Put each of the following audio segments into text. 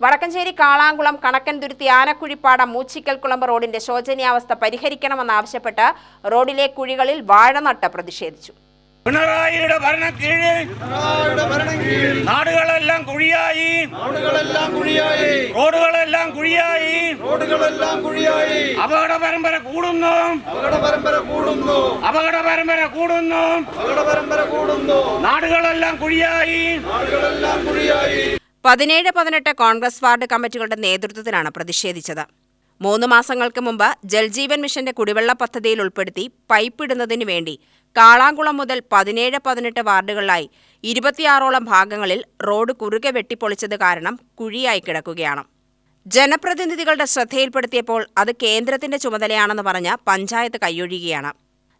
വടക്കഞ്ചേരി കാളാങ്കുളം കണക്കൻതുരുത്തി ആനക്കുഴിപ്പാടം മൂച്ചിക്കൽക്കുളമ്പ് റോഡിന്റെ ശോചനീയാവസ്ഥ പരിഹരിക്കണമെന്നാവശ്യപ്പെട്ട് റോഡിലെ കുഴികളിൽ വാഴനട്ട് പ്രതിഷേധിച്ചു. പിണറായിയുടെ ഭരണക്കീഴിൽ നാടുകളെല്ലാം കുഴിയായി. റോഡുകളെല്ലാം കുഴിയായി. റോഡുകളെല്ലാം കുഴിയായി. റോഡുകളെല്ലാം കുഴിയായി. അപകട പരമ്പര കൂടുന്നു. അപകട പരമ്പര കൂടുന്നു. അപകട പരമ്പര കൂടുന്നു. അപകട പരമ്പര കൂടുന്നു. നാടുകളെല്ലാം കുഴിയായി. നാടുകളെല്ലാം കുഴിയായി. പതിനേഴ് പതിനെട്ട് കോൺഗ്രസ് വാർഡ് കമ്മിറ്റികളുടെ നേതൃത്വത്തിലാണ് പ്രതിഷേധിച്ചത്. മൂന്ന് മാസങ്ങൾക്ക് മുമ്പ് ജൽജീവൻ മിഷന്റെ കുടിവെള്ള പദ്ധതിയിൽ ഉൾപ്പെടുത്തി പൈപ്പ് ഇടുന്നതിനു വേണ്ടി കാളാങ്കുളം മുതൽ പതിനേഴ് പതിനെട്ട് വാർഡുകളിലായി ഇരുപത്തിയാറോളം ഭാഗങ്ങളിൽ റോഡ് കുറുകെ വെട്ടിപ്പൊളിച്ചത് കാരണം കുഴിയായി കിടക്കുകയാണ്. ജനപ്രതിനിധികളുടെ ശ്രദ്ധയിൽപ്പെടുത്തിയപ്പോൾ അത് കേന്ദ്രത്തിന്റെ ചുമതലയാണെന്ന് പറഞ്ഞ് പഞ്ചായത്ത് കൈയൊഴിയുകയാണ്.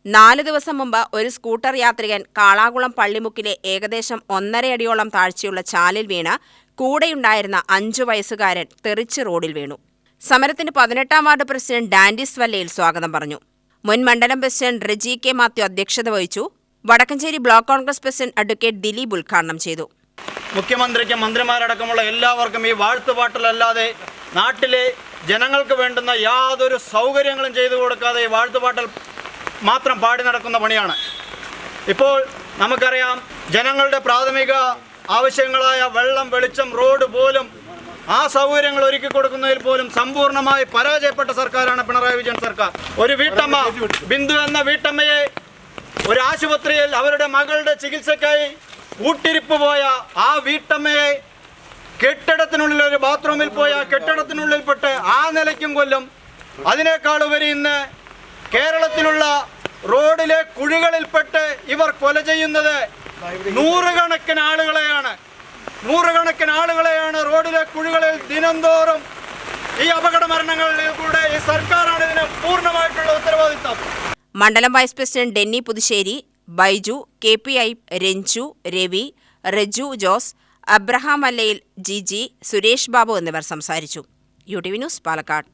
നാല് ദിവസം മുമ്പ് ഒരു സ്കൂട്ടർ യാത്രികൻ കാളാകുളം പള്ളിമുക്കിലെ ഏകദേശം ഒന്നരയടിയോളം താഴ്ചയുള്ള ചാലിൽ വീണ് കൂടെയുണ്ടായിരുന്ന അഞ്ചു വയസ്സുകാരൻ തെറിച്ച് റോഡിൽ വീണു. സമരത്തിന് പതിനെട്ടാം വാർഡ് പ്രസിഡന്റ് ഡാൻഡിസ് വല്ലയിൽ സ്വാഗതം പറഞ്ഞു. മുൻ മണ്ഡലം പ്രസിഡന്റ് റിജി കെ മാത്യു അധ്യക്ഷത വഹിച്ചു. Vadakkanchery block Congress president advocate Dileep ഉദ്ഘാടനം ചെയ്തു. മുഖ്യമന്ത്രിക്കും മന്ത്രിമാരടക്കമുള്ള എല്ലാവർക്കും ഈ വാഴ്ത്തുപാട്ടിലല്ലാതെ നാട്ടിലെ ജനങ്ങൾക്ക് വേണ്ടുന്ന യാതൊരു സൗകര്യങ്ങളും ചെയ്തു കൊടുക്കാതെ ഈ വാഴ്ത്തുപാട്ടൽ മാത്രം പാടി നടക്കുന്ന പണിയാണ്. ഇപ്പോൾ നമുക്കറിയാം ജനങ്ങളുടെ പ്രാഥമിക ആവശ്യങ്ങളായ വെള്ളം വെളിച്ചം റോഡ് പോലും ആ സൗകര്യങ്ങൾ ഒരുക്കി കൊടുക്കുന്നതിൽ പോലും സമ്പൂർണമായി പരാജയപ്പെട്ട സർക്കാരാണ് പിണറായി വിജയൻ സർക്കാർ. ഒരു വീട്ടമ്മ ബിന്ദു എന്ന വീട്ടമ്മയെ ഒരു ആശുപത്രിയിൽ അവരുടെ മകളുടെ ചികിത്സയ്ക്കായി കൂട്ടിരിപ്പ് പോയ ആ വീട്ടമ്മയെ കെട്ടിടത്തിനുള്ളിൽ ഒരു ബാത്റൂമിൽ പോയ കെട്ടിടത്തിനുള്ളിൽപ്പെട്ട് ആ നിലയ്ക്കും കൊല്ലും. അതിനേക്കാൾ ഉപരി ഇന്ന് കേരളത്തിലുള്ള റോഡിലെ കുഴികളിൽപ്പെട്ട് ഇവർ കൊല ചെയ്യുന്നത് നൂറുകണക്കിന് ആളുകളെയാണ് നൂറുകണക്കിന് ആളുകളെയാണ് റോഡിലെ കുഴികളിൽ ദിനംതോറും ഈ അപകട മരണങ്ങളിലൂടെ ഈ സർക്കാരാണ് ഇതിന് പൂർണമായിട്ടുള്ള ഉത്തരവാദിത്തം മണ്ഡലം vice president Denny Puthussery Baiju K P I Ranju Ravi Reju Jose Abraham അല്ലയിൽ Jiji Suresh Babu എന്നിവർ സംസാരിച്ചു. U T V news Palakkad.